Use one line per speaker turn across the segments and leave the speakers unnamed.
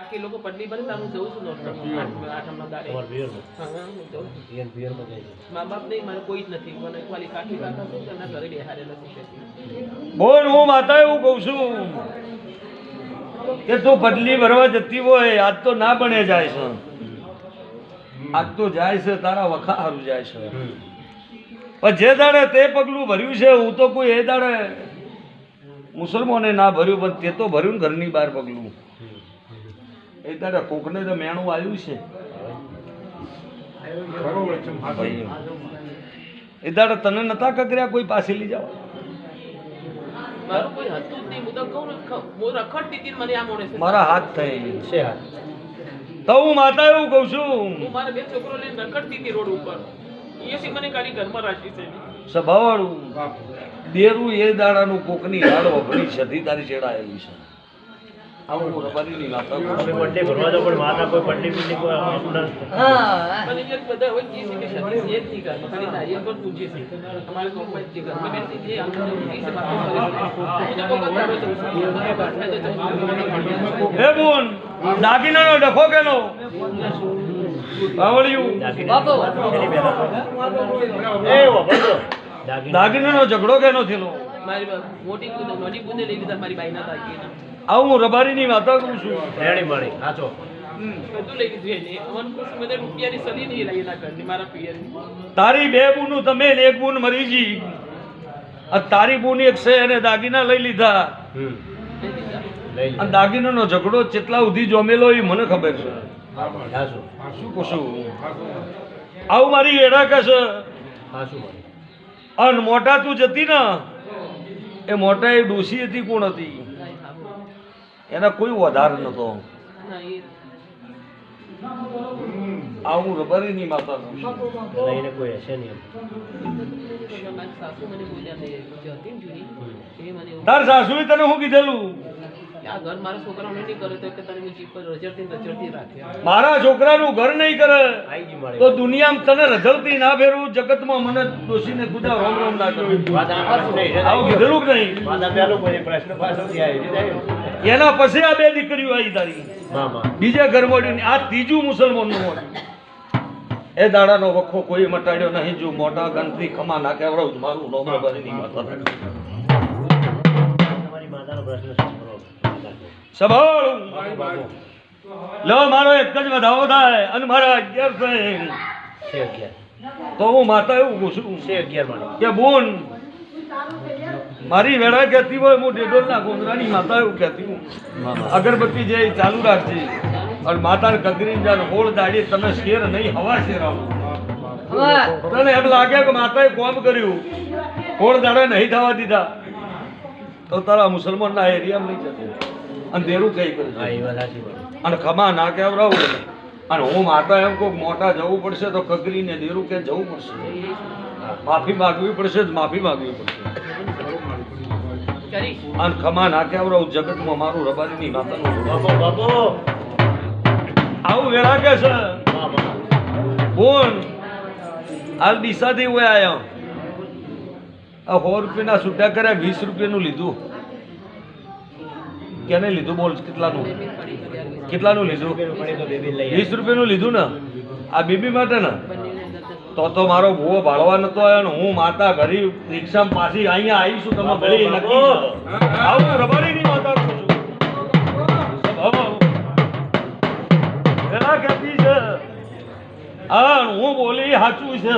બાકી લોકો પટલી ભરે હું જઉં છું દાડે. હા, હા, જઉં. મા બાપ નહીં મારે કોઈ જ નથી. મને ખાલી કાકી કાકા છે તેમના ઘરે બેહાડેલા છે
બોલ હું માતા એવું કહું છું કે તું બદલી ભરવા જતી હોય આજ તો ના બને જાય છે. આજ તો જાય છે તારા વખા હારું જાય છે. પણ જે દાડે તે પગલું ભર્યું છે હું તો કોઈ એ દાડે મુસલમાને ના ભર્યું પણ તે તો ભર્યું ને ઘરની બહાર પગલું. એ દાડે કોકને તો મેણું આવ્યું છે. એ દાડે તને નતા કકર્યા કોઈ પાસે લઈ જાવ?
મારું
હાથ થઈ
છે હા.
તો હું માતા એવું કહું છું.
હું મારા બે છોકરો લઈને રખડતી હતી રોડ ઉપર. અહીંયાથી મને ખાલી ઘરમાં રાખી છે.
સ્વભાવવાળું દેરું એ દાડાનું કોકની હાડ વગણી સધી તારી ચેડાયેલી છે. આવું
પટ્ટી ભરવા પણ માતા કોઈ પટ્ટી કોઈ
બધા હોય કે જ નહીં ખાલી પર પૂજે છે. જે કરે. હું
બોન દાગીનાનો ડખો કેનો
એ.
દાગીનાનો ઝઘડો કેનો થયેલો?
મારી મોટી બુને મોટી બુને લઈ લીધા મારી બાઈના દાગીના
આવું હું રબારીની વાતો કરું છું.
રેણી મળી. સાચો
તારી બે બુનું તમે એક બુન મરી જી. આ તારી બુની એક છે એને દાગીના લઈ લીધા. અને દાગીનાનો ઝઘડો ચેટલા સુધી જોમેલો એ મને ખબર છે. શું કહું આવું મારી એડા
કશે
અને મોટા તું જતી ને. એ મોટા એ ડોસી હતી કોણ હતી? એના કોઈ વધાર નતો માતા
કોઈ હશે નહીં
તાર સાસુએ તને શું કીધેલું?
આ ઘર મારા છોકરાઓને નહીં કરે તો કે તને હું રાખે.
મારા છોકરાનું ઘર નહીં કરે તો દુનિયામાં તને રઝળતી ના ફેરવું જગતમાં મને ડોસીને ખુદા રોમ રોમ ના કરું.
વાત આ પાછું નહીં.
આવું કીધેલું કે નહીં?
પ્રશ્ન.
એના પછી આ બે દીકરીઓ આવી તારી બીજા ઘર મળ્યું આ ત્રીજું મુસલમાનનું મળ્યું એ દાડાનો વખો કોઈ મટાડ્યો નહીં જો મોટા ગણતરી ખમા ના કેવડાવું મારું નોમ ભરીની માતા લો મારો એક જ વધાવો થાય અને મારા અગિયાર થાય. તો હું માતા એવું કહું છે
અગિયાર
કે બોન મારી વેળા કહેતી હોય હું ડેડોલના ગોંદરાની માતા એવું કહેતી હું. અગરબત્તી જે ચાલુ રાખજે અને માતાને કગરીને જાન હોળ દાડી તમે શેર નહીં હવા શેર આવો તને એમ લાગે કે માતાએ કોમ કર્યું. હોળ દાડે નહીં થવા દીધા. તો તારા મુસલમાનના એરિયામાં નહીં જતું અને દેરું કઈ
હા
કરે
એ વાત સાચી મળી
અને ખમા ના કેવડાવું અને હું માતા એમ કહું મોટા જવું પડશે તો કગરીને દેરું કે જવું પડશે. માફી માગવી પડશે માફી માગવી પડશે. અને ખમા ના રહું જગતમાં મારું રબારીની માતાનું
બાપો બાપો.
આવું વેળા કે છે
કોણ
આલ હાલ ડીસાથી હું આયા. આ સો રૂપિયાના છૂટા કર્યા વીસ રૂપિયાનું લીધું. કેને લીધું બોલ કેટલાનું? કેટલાનું લીધું?
પેલું પડી તો
વીસ રૂપિયાનું લીધું ને? આ બીબી માટે ને? તો તો મારો ભૂવો ભાળવા નતો આવ્યો ને હું માતા ઘરી રિક્ષા પાછી અહીંયા આવીશું તમે ભલે નક્કી. આવું રબારીની માતા કહું છું. સ્વભાવ. છે હા હું બોલી સાચું છે.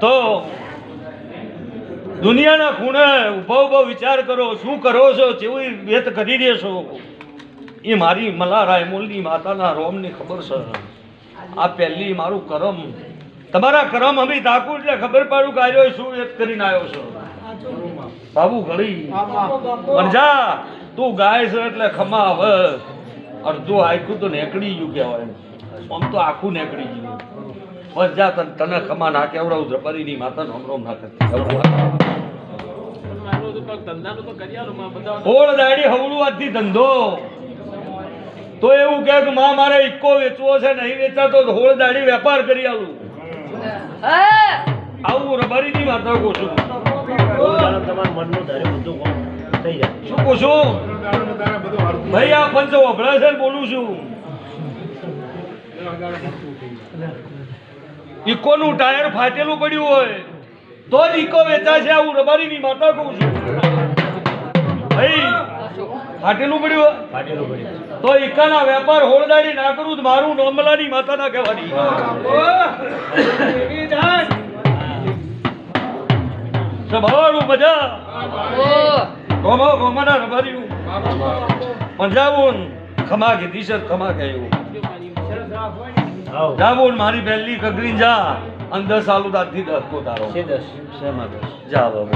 તો દુનિયાના ખૂણે ઊભો ઊભો વિચાર કરો શું કરો છો જેવી વેત કરી દેશો એ મારી મલારાય મૂલની માતાના રોમની ખબર છે. આ પહેલી મારું કરમ તમારા કરમ અમે તાકું એટલે ખબર પાડું કે આર્યો શું વેત કરીને આવ્યો છો. બાબુ ઘડી પણ જા, તું ગાય છે એટલે ખમા અડધું આખું તો નેકડી ગયું કહેવાય. આમ તો આખું નેકડી ગયું. બસ જા, તને ખમા ના કેવડાવું જબરીની માતા નો રોમ ના કરતી. હોળ દાડી, હવળું આજથી ધંધો. તો એવું કે માં મારે ઇક્કો વેચવો છે, નહીં વેચાતો હોળ દાડી વેપાર કરી આલું. આવું રબારીની માતા કહું છું. શું કહું છું? ભાઈ, આ પંચ વભળે બોલું છું. ઇકોનું ટાયર ફાટેલું પડ્યું હોય, તો જ ઇકો વેચાશે આવું રબારીની માતા કહું છું. ભાઈ ફાટેલું પડ્યું
ફાટેલું પડ્યું.
તો ઇકાના વેપાર હોળદારી ના કરું મારું નોમલાની માતા ના કહેવાની. સભાવાળું મજા. ગોમો ગોમાના રબારીયું પંજાબુન ખમા કીધી છે ખમા કહ્યું. જાબુન મારી પહેલી કગરી જા અંદર સાલુ દાદી દસ પોતારો.
છે દસ શેમાં દસ?
જા બાબુ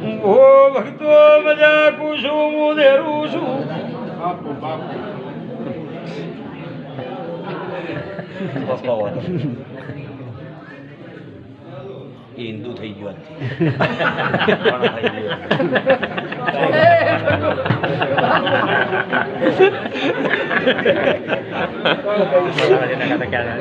ઓ ભક્તો મજા કુશું હું દેરું છું હિન્દુ થઈ ગયો
ક્યાં